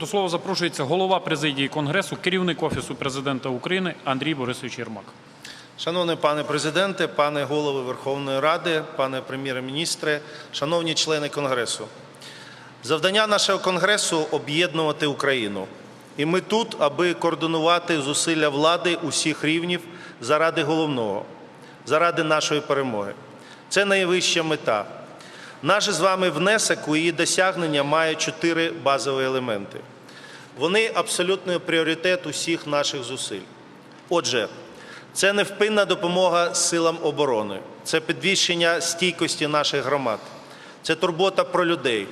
До слова запрошується голова президії Конгресу, керівник Офісу президента України Андрій Борисович Єрмак. Шановний пане президенте, пане голови Верховної Ради, пане прем'єр-міністре, шановні члени Конгресу. Завдання нашого Конгресу об'єднувати Україну. І ми тут, аби координувати зусилля влади усіх рівнів заради головного, заради нашої перемоги. Це найвища мета. Наш з вами внесок у її досягнення має чотири базові елементи. Вони абсолютний пріоритет усіх наших зусиль. Отже, це невпинна допомога силам оборони, це підвищення стійкості наших громад, це турбота про людей.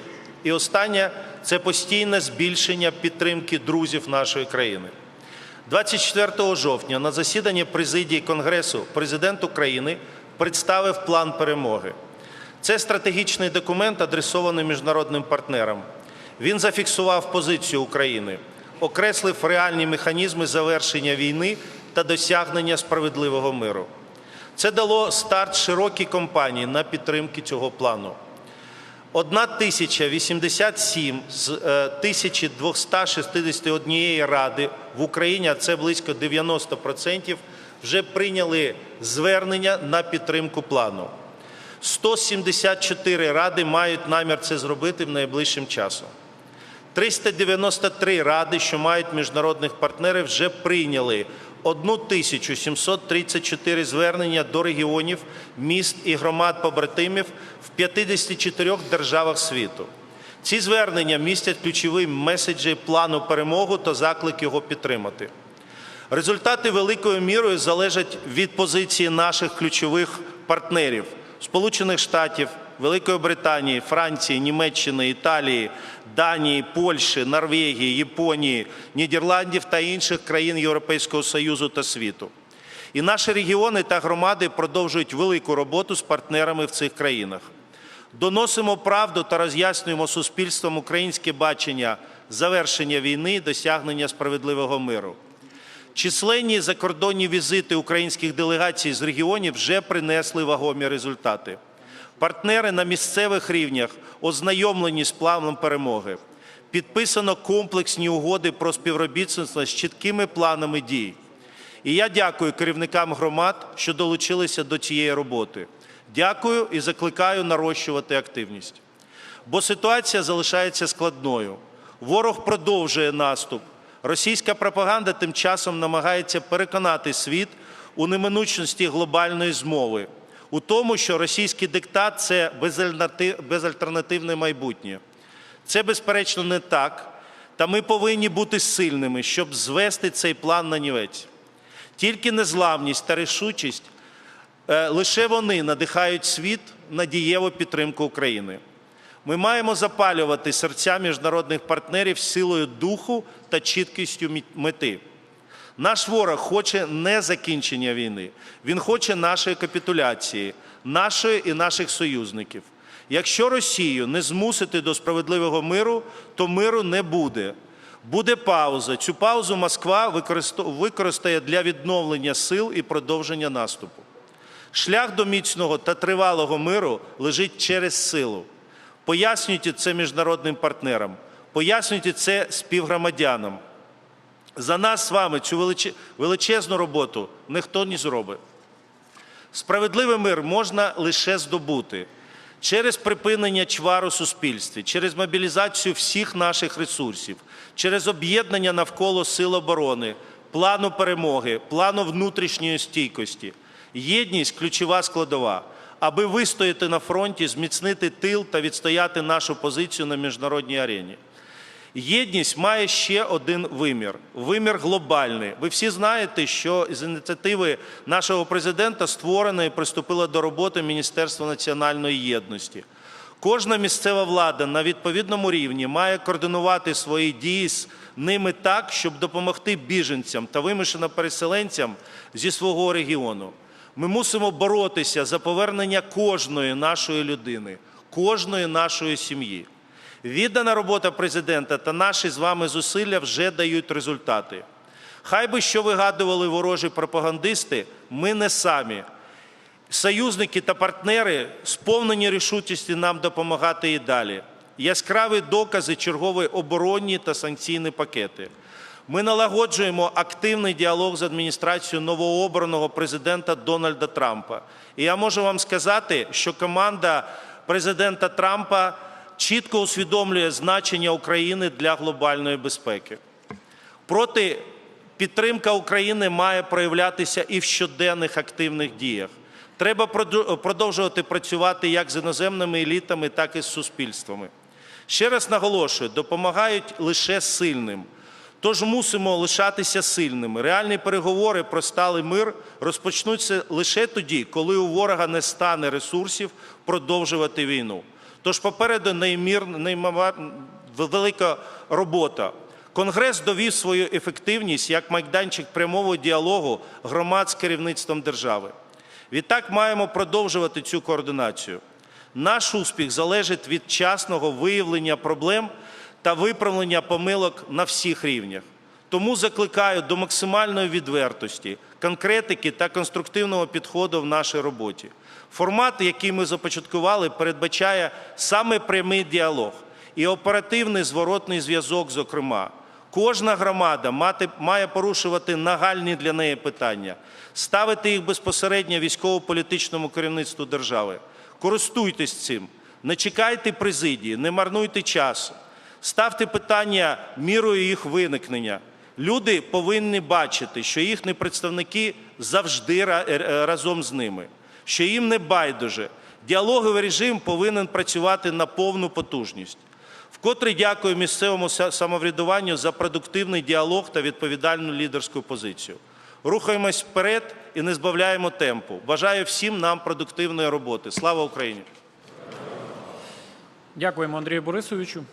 І останнє це постійне збільшення підтримки друзів нашої країни. 24 жовтня на засіданні президії Конгресу президент України представив план перемоги. Це стратегічний документ, адресований міжнародним партнерам. Він зафіксував позицію України, окреслив реальні механізми завершення війни та досягнення справедливого миру. Це дало старт широкій кампанії на підтримки цього плану. 1087 з е, 1261 ради в Україні, а це близько 90%, вже прийняли звернення на підтримку плану. 174 ради мають намір це зробити в найближчим часом. 393 ради, що мають міжнародних партнерів, вже прийняли 1734 звернення до регіонів, міст і громад побратимів в 54 державах світу. Ці звернення містять ключові меседжі плану перемоги та заклик його підтримати. Результати великою мірою залежать від позиції наших ключових партнерів Сполучених Штатів, Великої Британії, Франції, Німеччини, Італії, Данії, Польщі, Норвегії, Японії, Нідерландів та інших країн Європейського Союзу та світу. І наші регіони та громади продовжують велику роботу з партнерами в цих країнах. Доносимо правду та роз'яснюємо суспільством українське бачення завершення війни і досягнення справедливого миру. Численні закордонні візити українських делегацій з регіонів вже принесли вагомі результати. Партнери на місцевих рівнях ознайомлені з планом перемоги. Підписано комплексні угоди про співробітництво з чіткими планами дій. І я дякую керівникам громад, що долучилися до цієї роботи. Дякую і закликаю нарощувати активність. Бо ситуація залишається складною. Ворог продовжує наступ. Російська пропаганда тим часом намагається переконати світ у неминучості глобальної змови, у тому, що російський диктат це безальтернативне майбутнє. Це, безперечно, не так. Та ми повинні бути сильними, щоб звести цей план на нівець. Тільки незламність та рішучість е, лише вони надихають світ на дієву підтримку України. Ми маємо запалювати серця міжнародних партнерів силою духу та чіткістю мети. Наш ворог хоче не закінчення війни, він хоче нашої капітуляції, нашої і наших союзників. Якщо Росію не змусити до справедливого миру, то миру не буде. Буде пауза. Цю паузу Москва використає для відновлення сил і продовження наступу. Шлях до міцного та тривалого миру лежить через силу. Пояснюйте це міжнародним партнерам, пояснюйте це співгромадянам. За нас з вами цю величезну роботу ніхто не зробить. Справедливий мир можна лише здобути через припинення чвару суспільстві, через мобілізацію всіх наших ресурсів, через об'єднання навколо сил оборони, плану перемоги, плану внутрішньої стійкості. Єдність ключова складова аби вистояти на фронті, зміцнити тил та відстояти нашу позицію на міжнародній арені. Єдність має ще один вимір вимір глобальний. Ви всі знаєте, що з ініціативи нашого президента створено і приступило до роботи Міністерство національної єдності. Кожна місцева влада на відповідному рівні має координувати свої дії з ними так, щоб допомогти біженцям та вимушено переселенцям зі свого регіону. Ми мусимо боротися за повернення кожної нашої людини, кожної нашої сім'ї. Віддана робота президента та наші з вами зусилля вже дають результати. Хай би що вигадували ворожі пропагандисти, ми не самі. Союзники та партнери сповнені рішучості нам допомагати і далі. яскраві докази чергові оборонні та санкційні пакети. Ми налагоджуємо активний діалог з адміністрацією новообраного президента Дональда Трампа. І я можу вам сказати, що команда президента Трампа чітко усвідомлює значення України для глобальної безпеки. Проти підтримка України має проявлятися і в щоденних активних діях. Треба продовжувати працювати як з іноземними елітами, так і з суспільствами. Ще раз наголошую, допомагають лише сильним. Тож мусимо лишатися сильними. Реальні переговори про сталий мир розпочнуться лише тоді, коли у ворога не стане ресурсів продовжувати війну. Тож попереду неймір, неймовар- велика робота. Конгрес довів свою ефективність як майданчик прямого діалогу громад з керівництвом держави. Відтак маємо продовжувати цю координацію. Наш успіх залежить від часного виявлення проблем та виправлення помилок на всіх рівнях. Тому закликаю до максимальної відвертості, конкретики та конструктивного підходу в нашій роботі. Формат, який ми започаткували, передбачає саме прямий діалог і оперативний зворотний зв'язок, зокрема. Кожна громада мати- має порушувати нагальні для неї питання, ставити їх безпосередньо військово-політичному керівництву держави. Користуйтесь цим, не чекайте президії, не марнуйте часу. Ставте питання мірою їх виникнення. Люди повинні бачити, що їхні представники завжди е, разом з ними, що їм не байдуже. Діалоговий режим повинен працювати на повну потужність. Вкотре дякую місцевому самоврядуванню за продуктивний діалог та відповідальну лідерську позицію. Рухаємось вперед і не збавляємо темпу. Бажаю всім нам продуктивної роботи. Слава Україні! Дякуємо Андрію Борисовичу.